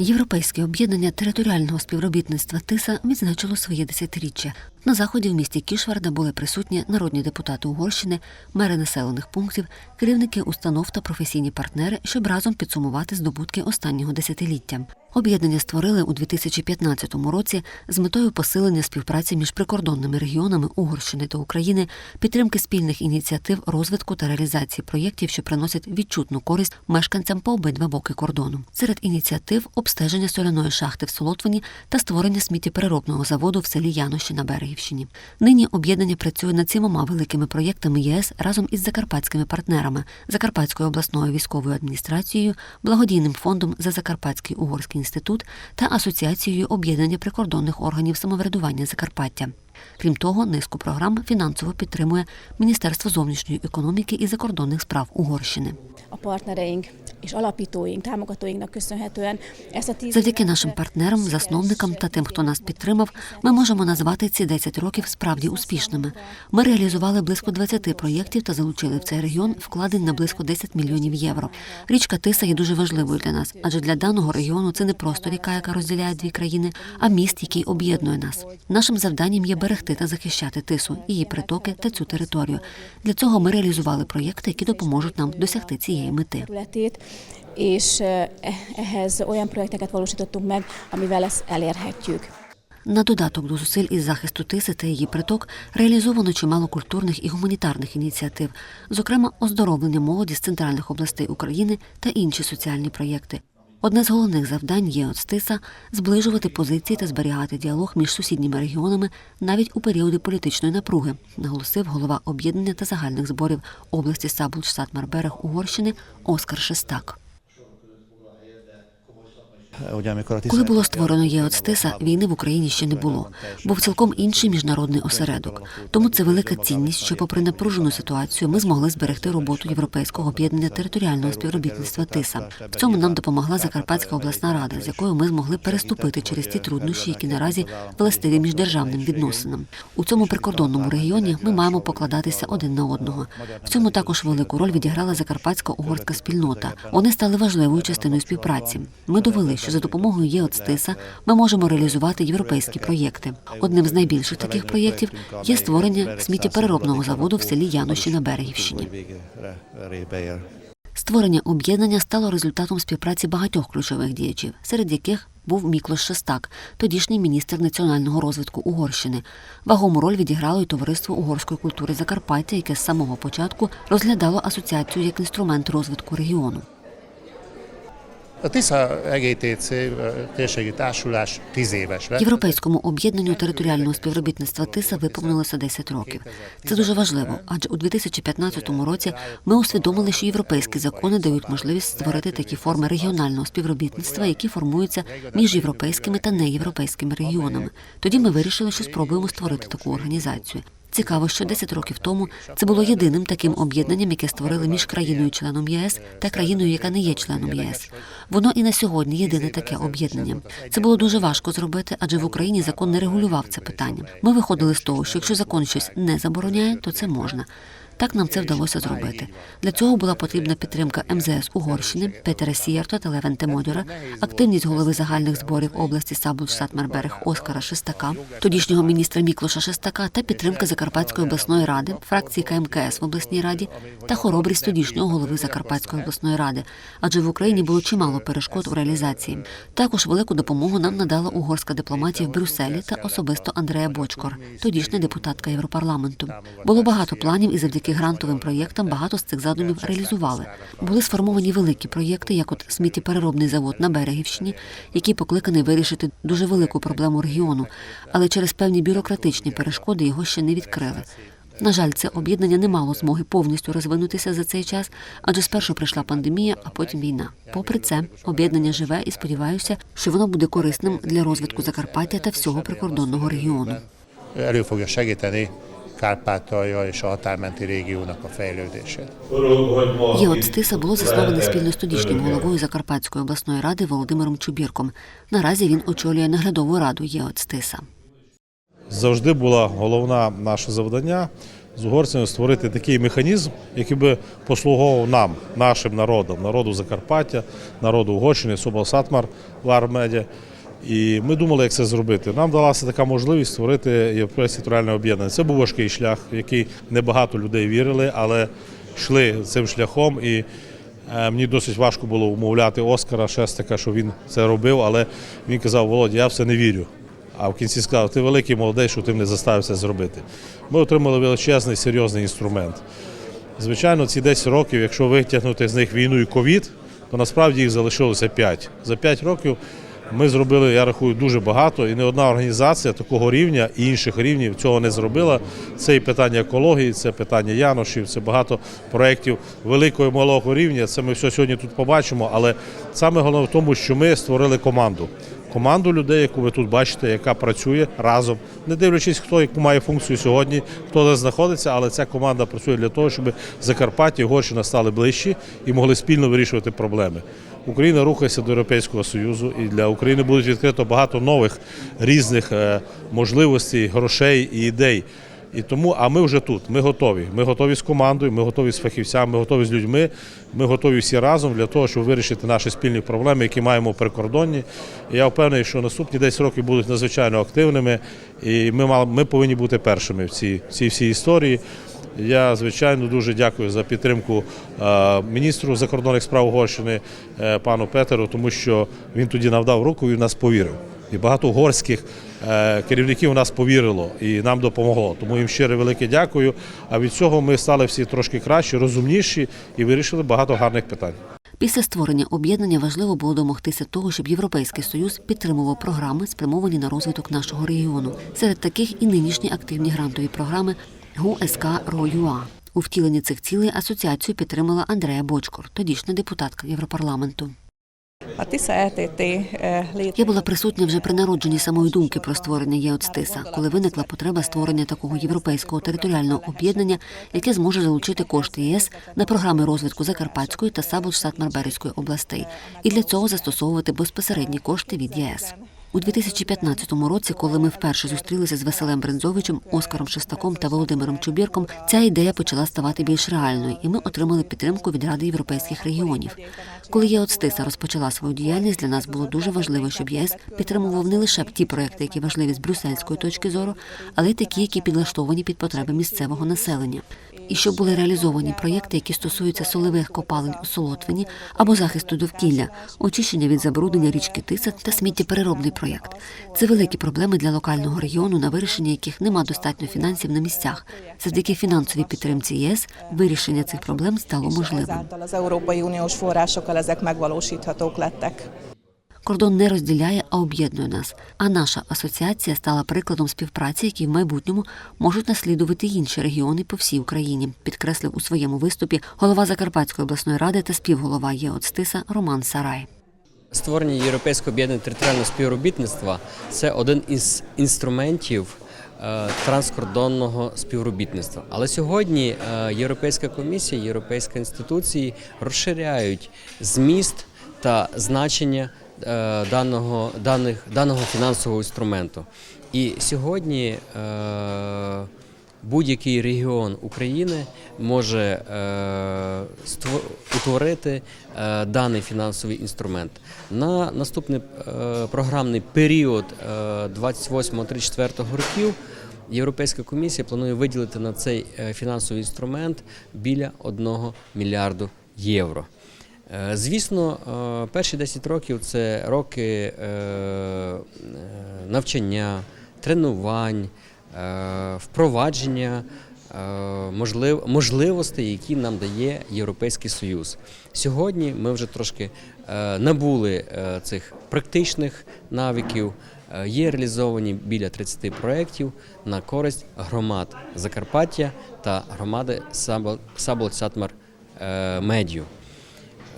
Європейське об'єднання територіального співробітництва ТИСА відзначило своє десятиріччя. На заході в місті Кішварда були присутні народні депутати Угорщини, мери населених пунктів, керівники установ та професійні партнери, щоб разом підсумувати здобутки останнього десятиліття. Об'єднання створили у 2015 році з метою посилення співпраці між прикордонними регіонами Угорщини та України, підтримки спільних ініціатив розвитку та реалізації проєктів, що приносять відчутну користь мешканцям по обидва боки кордону. Серед ініціатив обстеження соляної шахти в Солотвині та створення сміттєпереробного заводу в селі Яноші на Берегівщині. Нині об'єднання працює над сімома великими проєктами ЄС разом із закарпатськими партнерами Закарпатською обласною військовою адміністрацією, благодійним фондом за Закарпатський угорський інститут та асоціацією об'єднання прикордонних органів самоврядування Закарпаття. Крім того, низку програм фінансово підтримує Міністерство зовнішньої економіки і закордонних справ Угорщини. A partnereink és alapítóink, támogatóinknak köszönhetően ezt a tíz Завдяки нашим партнерам, засновникам та тим, хто нас підтримав, ми можемо назвати ці 10 років справді успішними. Ми реалізували близько 20 проєктів та залучили в цей регіон вкладень на близько 10 мільйонів євро. Річка Тиса є дуже важливою для нас, адже для даного регіоу це не просто ріка, яка розділяє дві країни, а міст, який об'єднує нас. Нашим завданням є берегти та захищати тису, її притоки та цю територію. Для цього ми реалізували проєкти, які допоможуть нам досягти цієї мети. és ehhez olyan projekteket valósítottunk meg, amivel ezt elérhetjük. На додаток до зусиль із захисту тиси та її приток реалізовано чимало культурних і гуманітарних ініціатив, зокрема оздоровлення молоді з центральних областей України та інші соціальні проєкти. Одне з головних завдань є зближувати позиції та зберігати діалог між сусідніми регіонами навіть у періоди політичної напруги, наголосив голова об'єднання та загальних зборів області Сабулч Сатмарберег Угорщини Оскар Шестак. Коли було створено ЄОЦТИСа, війни в Україні ще не було. Був цілком інший міжнародний осередок. Тому це велика цінність, що, попри напружену ситуацію, ми змогли зберегти роботу Європейського об'єднання територіального співробітництва ТИСа. В цьому нам допомогла Закарпатська обласна рада, з якою ми змогли переступити через ті труднощі, які наразі властиві міждержавним відносинам. У цьому прикордонному регіоні ми маємо покладатися один на одного. В цьому також велику роль відіграла закарпатська угорська спільнота. Вони стали важливою частиною співпраці. Ми довели, що за допомогою ЄОЦТИСа ми можемо реалізувати європейські проєкти. Одним з найбільших таких проєктів є створення сміттєпереробного заводу в селі Яноші на Берегівщині. Створення об'єднання стало результатом співпраці багатьох ключових діячів, серед яких був Міклош Шестак, тодішній міністр національного розвитку Угорщини. Вагому роль відіграло й товариство угорської культури Закарпаття, яке з самого початку розглядало асоціацію як інструмент розвитку регіону. A TISZA EGTC térségi társulás 10 éves. Європейському об'єднанню територіального співробітництва ТИСА виповнилося 10 років. Це дуже важливо, адже у 2015 році ми усвідомили, що європейські закони дають можливість створити такі форми регіонального співробітництва, які формуються між європейськими та неєвропейськими регіонами. Тоді ми вирішили, що спробуємо створити таку організацію. Цікаво, що 10 років тому це було єдиним таким об'єднанням, яке створили між країною-членом ЄС та країною, яка не є членом ЄС. Воно і на сьогодні єдине таке об'єднання. Це було дуже важко зробити, адже в Україні закон не регулював це питання. Ми виходили з того, що якщо закон щось не забороняє, то це можна. Так нам це вдалося зробити. Для цього була потрібна підтримка МЗС Угорщини, Петера Сіярто та Левенте Модьора, активність голови загальних зборів області Сабулш Сатмарберег Оскара Шестака, тодішнього міністра Міклоша Шестака та підтримка Закарпатської обласної ради, фракції КМКС в обласній раді та хоробрість тодішнього голови Закарпатської обласної ради, адже в Україні було чимало перешкод у реалізації. Також велику допомогу нам надала угорська дипломатія в Брюсселі та особисто Андрея Бочкор, тодішня депутатка Європарламенту. Було багато планів, і завдяки грантовим проєктам багато з цих задумів реалізували. Були сформовані великі проєкти, як от сміттєпереробний завод на Берегівщині, який покликаний вирішити дуже велику проблему регіону, але через певні бюрократичні перешкоди його ще не відкрили. На жаль, це об'єднання не мало змоги повністю розвинутися за цей час, адже спершу прийшла пандемія, а потім війна. Попри це, об'єднання живе і сподіваюся, що воно буде корисним для розвитку Закарпаття та всього прикордонного регіону. Kárpátalja és a határmenti régiónak a fejlődését. ЄОЦТИСа було засноване спільно з тодішнім головою Закарпатської обласної ради Володимиром Чубірком. Наразі він очолює наглядову раду ЄОЦТИСа. завжди була головна наше завдання з угорцями створити такий механізм, який би послуговував нам, нашим народам, народу Закарпаття, народу Угорщини, Субалсатмар, Лармедя. І ми думали, як це зробити. Нам далася така можливість створити європейське територіальне об'єднання. Це був важкий шлях, в який небагато людей вірили, але йшли цим шляхом. І е, мені досить важко було умовляти Оскара Шестика, що він це робив, але він казав, Володя, я в це не вірю. А в кінці сказав, ти великий молодий, що ти мене заставив це зробити. Ми отримали величезний серйозний інструмент. Звичайно, ці 10 років, якщо витягнути з них війну і ковід, то насправді їх залишилося 5. За 5 років ми зробили, я рахую, дуже багато, і не одна організація такого рівня і інших рівнів цього не зробила. Це і питання екології, це питання Яношів, це багато проєктів великого і малого рівня. Це ми все сьогодні тут побачимо. Але саме головне в тому, що ми створили команду. Команду людей, яку ви тут бачите, яка працює разом, не дивлячись, хто яку має функцію сьогодні, хто де знаходиться, але ця команда працює для того, щоб Закарпаття і Угорщина стали ближчі і могли спільно вирішувати проблеми. Україна рухається до Європейського Союзу, і для України будуть відкрито багато нових різних е, можливостей, грошей і ідей. І тому, а ми вже тут, ми готові. Ми готові з командою, ми готові з фахівцями, ми готові з людьми. Ми готові всі разом для того, щоб вирішити наші спільні проблеми, які маємо прикордонні. І я впевнений, що наступні 10 років будуть надзвичайно активними, і ми мали, ми повинні бути першими в цій, цій всій історії. Я звичайно дуже дякую за підтримку е, міністру закордонних справ Угорщини е, пану Петеру, тому що він тоді навдав руку і в нас повірив. І багато угорських керівників в нас повірило і нам допомогло. Тому їм щире велике дякую. А від цього ми стали всі трошки кращі, розумніші і вирішили багато гарних питань. Після створення об'єднання важливо було домогтися того, щоб Європейський Союз підтримував програми, спрямовані на розвиток нашого регіону. Серед таких і нинішні активні грантові програми ГУСК РОЮА. У втіленні цих цілей асоціацію підтримала Андрея Бочкор, тодішня депутатка Європарламенту. Я була присутня вже при народженні самої думки про створення ЄОЦТИСа, коли виникла потреба створення такого європейського територіального об'єднання, яке зможе залучити кошти ЄС на програми розвитку Закарпатської та Саболь-Сатмарберської областей, і для цього застосовувати безпосередні кошти від ЄС. У 2015 році, коли ми вперше зустрілися з Василем Брензовичем, Оскаром Шестаком та Володимиром Чубірком, ця ідея почала ставати більш реальною, і ми отримали підтримку від Ради європейських регіонів. Коли ЄОЦТИСа розпочала свою діяльність, для нас було дуже важливо, щоб ЄС підтримував не лише ті проекти, які важливі з брюссельської точки зору, але й такі, які підлаштовані під потреби місцевого населення. І щоб були реалізовані проєкти, які стосуються солевих копалень у Солотвині або захисту довкілля, очищення від забруднення річки Тиса та сміттєпереробний проєкт. Це великі проблеми для локального регіону, на вирішення яких нема достатньо фінансів на місцях. Завдяки фінансовій підтримці ЄС вирішення цих проблем стало можливим. Кордон не розділяє, а об'єднує нас. А наша асоціація стала прикладом співпраці, які в майбутньому можуть наслідувати інші регіони по всій Україні, підкреслив у своєму виступі голова Закарпатської обласної ради та співголова ЄОЦТИСа Роман Сарай. Створення Європейського об'єднання територіального співробітництва це один із інструментів е, транскордонного співробітництва. Але сьогодні е, Європейська комісія, європейські інституції розширяють зміст та значення е, даного, даних, даного фінансового інструменту. І сьогодні будь-який регіон України може е, утворити е, даний фінансовий інструмент. На наступний е, програмний період е, 28-34 років Європейська комісія планує виділити на цей фінансовий інструмент біля 1 мільярду євро. Звісно, перші 10 років це роки навчання, тренувань, впровадження е, можлив, можливостей, які нам дає Європейський Союз. Сьогодні ми вже трошки е, набули е, цих практичних навиків. Е, Є реалізовані біля 30 проєктів на користь громад Закарпаття та громади Сабол-Сатмар е, Медію.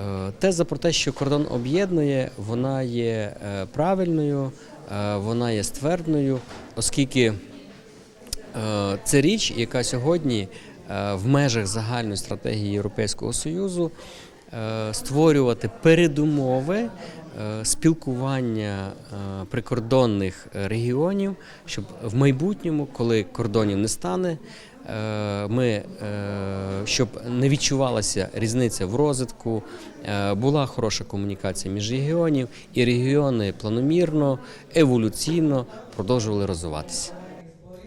Е, Теза про те, що кордон об'єднує, вона є е, правильною, е, вона є ствердною, оскільки е, це річ, яка сьогодні е, в межах загальної стратегії Європейського Союзу е, створювати передумови е, спілкування е, прикордонних е, регіонів, щоб в майбутньому, коли кордонів не стане, е, ми, е, щоб не відчувалася різниця в розвитку, е, була хороша комунікація між регіонів, і регіони планомірно, еволюційно продовжували розвиватися.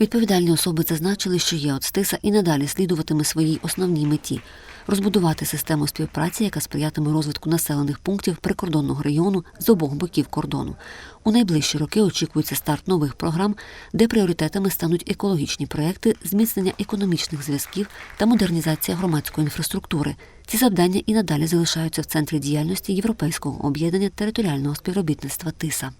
Відповідальні особи зазначили, що ЄОЦ Тиса і надалі слідуватиме своїй основній меті розбудувати систему співпраці, яка сприятиме розвитку населених пунктів прикордонного регіону з обох боків кордону. У найближчі роки очікується старт нових програм, де пріоритетами стануть екологічні проекти, зміцнення економічних зв'язків та модернізація громадської інфраструктури. Ці завдання і надалі залишаються в центрі діяльності Європейського об'єднання територіального співробітництва ТИСА.